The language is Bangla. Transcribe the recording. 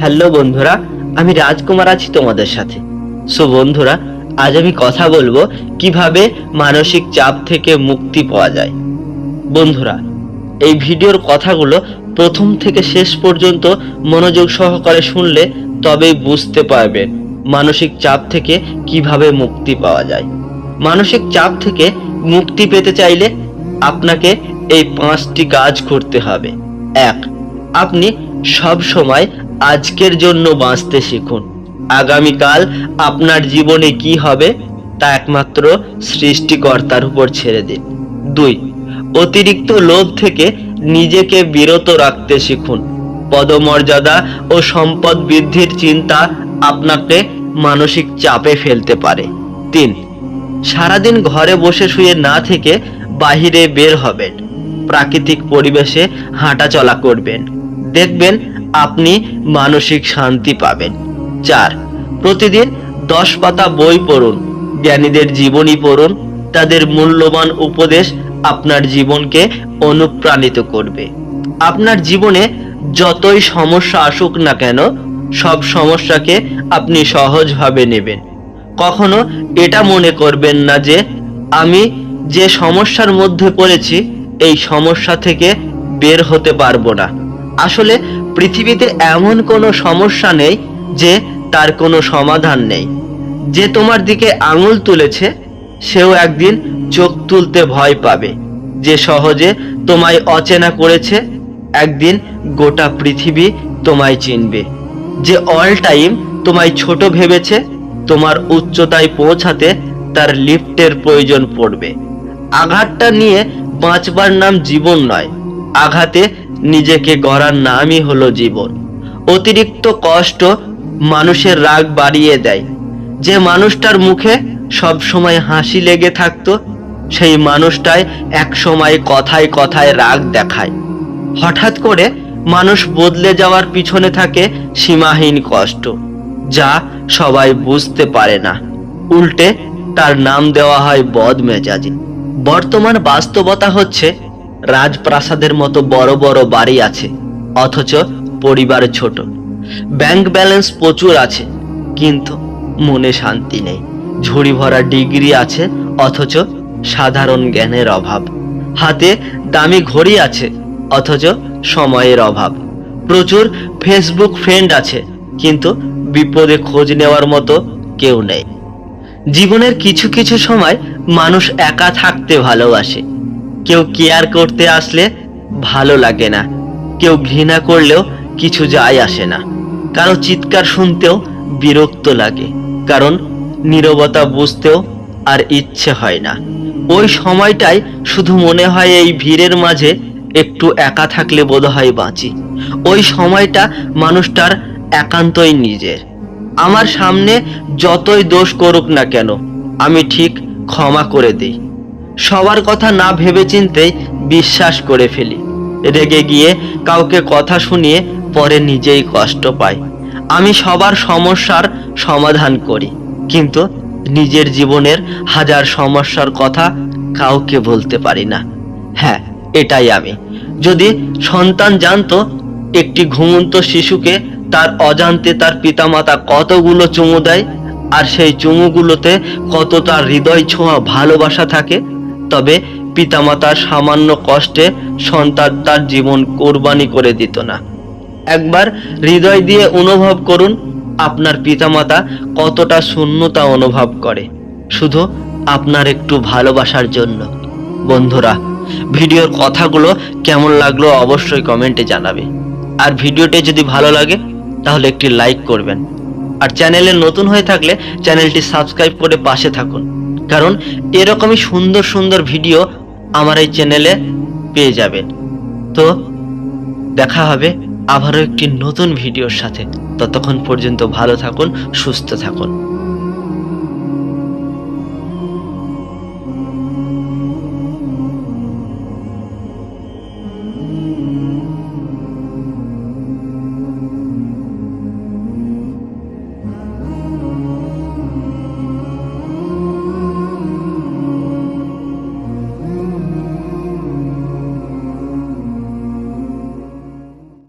হ্যালো বন্ধুরা, আমি রাজকুমার আছি তোমাদের সাথে। সো বন্ধুরা, আজ আমি কথা বলব কীভাবে মানসিক চাপ থেকে মুক্তি পাওয়া যায়। বন্ধুরা, এই ভিডিওর কথাগুলো প্রথম থেকে শেষ পর্যন্ত মনোযোগ সহকারে শুনলে তবেই বুঝতে পারবে মানসিক চাপ থেকে কীভাবে মুক্তি পাওয়া যায়। মানসিক চাপ থেকে মুক্তি পেতে চাইলে আপনাকে এই পাঁচটি কাজ করতে হবে। এক, আপনি সব সময় আজকের জন্য বাঁচতে শিখুন। আগামীকাল আপনার জীবনে কি হবে তা একমাত্র সৃষ্টিকর্তার উপর ছেড়ে দিন। দুই, অতিরিক্ত লোভ থেকে নিজেকে বিরত রাখতে শিখুন। পদমর্যাদা ও সম্পদ বৃদ্ধির চিন্তা আপনাকে মানসিক চাপে ফেলতে পারে। তিন, সারাদিন ঘরে বসে শুয়ে না থেকে বাহিরে বের হবেন। প্রাকৃতিক পরিবেশে হাঁটা চলা করবেন। দেখবেন আপনি মানসিক শান্তি পাবেন। চার, প্রতিদিন দশ পাতা বই পড়ুন। জ্ঞানীদের জীবনী পড়ুন। তাদের মূল্যবান উপদেশ আপনার জীবনকে অনুপ্রাণিত করবে। আপনার জীবনে যতই সমস্যা আসুক না কেন, সব সমস্যাকে আপনি সহজভাবে নেবেন। কখনো এটা মনে করবেন না যে, আমি যে সমস্যার মধ্যে পড়েছি, এই সমস্যা থেকে বের হতে পারব না। আসলে পৃথিবীতে এমন কোনো সমস্যা নেই যে তার কোনো সমাধান নেই। যে তোমার দিকে আঙুল তুলেছে, সেও একদিন চোখ তুলতে ভয় পাবে। যে সহজে তোমায় অচেনা করেছে, একদিন গোটা পৃথিবী তোমায় চিনবে। যে অল টাইম তোমায় ছোট ভেবেছে, তোমার উচ্চতায় পৌঁছাতে তার লিফটের প্রয়োজন পড়বে। আঘাতটা নিয়ে বাঁচবার নাম জীবন নয়, আঘাতে নিজেকে গড়ার নামই হলো জীবন। অতিরিক্ত কষ্ট মানুষের রাগ বাড়িয়ে দেয়। যে মানুষটার মুখে সব সময় হাসি লেগে থাকতো, সেই মানুষটাই এক সময় কথায় কথায় রাগ দেখায়। হঠাৎ করে মানুষ বদলে যাওয়ার পিছনে থাকে সীমাহীন কষ্ট, যা সবাই বুঝতে পারে না। উল্টে তার নাম দেওয়া হয় বদ মেজাজি বর্তমান বাস্তবতা হচ্ছে রাজপ্রাসাদের মতো বড় বড় বাড়ি আছে, অথচ পরিবার ছোট। ব্যাংক ব্যালেন্স প্রচুর আছে, কিন্তু মনে শান্তি নেই। ঝুড়ি ভরা ডিগ্রি আছে, অথচ সাধারণ জ্ঞানের অভাব। হাতে দামি ঘড়ি আছে, অথচ সময়ের অভাব। প্রচুর ফেসবুক ফ্রেন্ড আছে, কিন্তু বিপদে খোঁজ নেওয়ার মতো কেউ নেই। জীবনের কিছু কিছু সময় মানুষ একা থাকতে ভালোবাসে। কেউ কেয়ার করতে আসলে ভালো লাগে না। কেউ ঘৃণা করলেও কিছু যায় আসে না। কারও চিৎকার শুনতেও বিরক্ত লাগে। কারণ নীরবতা বুঝতেও আর ইচ্ছে হয় না। ওই সময়টাই শুধু মনে হয় এই ভিড়ের মাঝে একটু একা থাকলে বোধহয় বাঁচি। ওই সময়টা মানুষটার একান্তই নিজের। আমার সামনে যতই দোষ করুক না কেন, আমি ঠিক ক্ষমা করে দিই। সবার কথা না ভেবে চিনতেই বিশ্বাস করে ফেলি। রেগে গিয়ে কাউকে কথা শুনিয়ে পরে নিজেই কষ্ট পাই। আমি সবার সমস্যার সমাধান করি, কিন্তু নিজের জীবনের হাজার সমস্যার কথা কাউকে বলতে পারি না। হ্যাঁ এটাই আমি। যদি সন্তান জানতো, একটি ঘুমন্ত শিশুকে তার অজান্তে তার পিতামাতা কতগুলো চুমু দেয়, আর সেই চুমুগুলোতে কত তার হৃদয় ছোঁয়া ভালোবাসা থাকে তবে পিতামাতার সামান্য কষ্টে সন্তান তার জীবন কোরবানি করে দিত না। একবার হৃদয় দিয়ে অনুভব করুন, আপনার পিতামাতা কতটা শূন্যতা অনুভব করে। শুধু আপনার একটু ভালোবাসার জন্য। বন্ধুরা, ভিডিওর কথাগুলো কেমন লাগল অবশ্যই কমেন্টে জানাবে। আর ভিডিওটি যদি ভালো লাগে, তাহলে একটি লাইক করবেন। আর চ্যানেলে নতুন হয়ে থাকলে চ্যানেলটি সাবস্ক্রাইব করে পাশে থাকুন। কারণ এরকমই সুন্দর সুন্দর ভিডিও আমার এই চ্যানেলে পেয়ে যাবেন তো দেখা হবে আবারও একটি নতুন ভিডিওর সাথে। ততক্ষণ পর্যন্ত ভালো থাকুন, সুস্থ থাকুন।